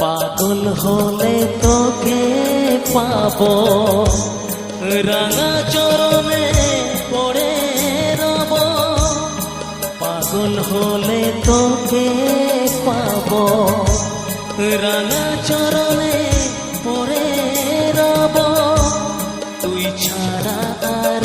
পাগল হলে তোকে পাব। রাঙা চরণে পড়ে রব। পাগল হলে তোকে পাব। রাঙা চরণে পড়ে রব। তুই ছাড়া আর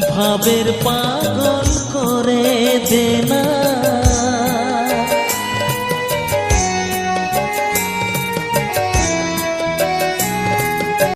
ভাবের পাগল করে দে না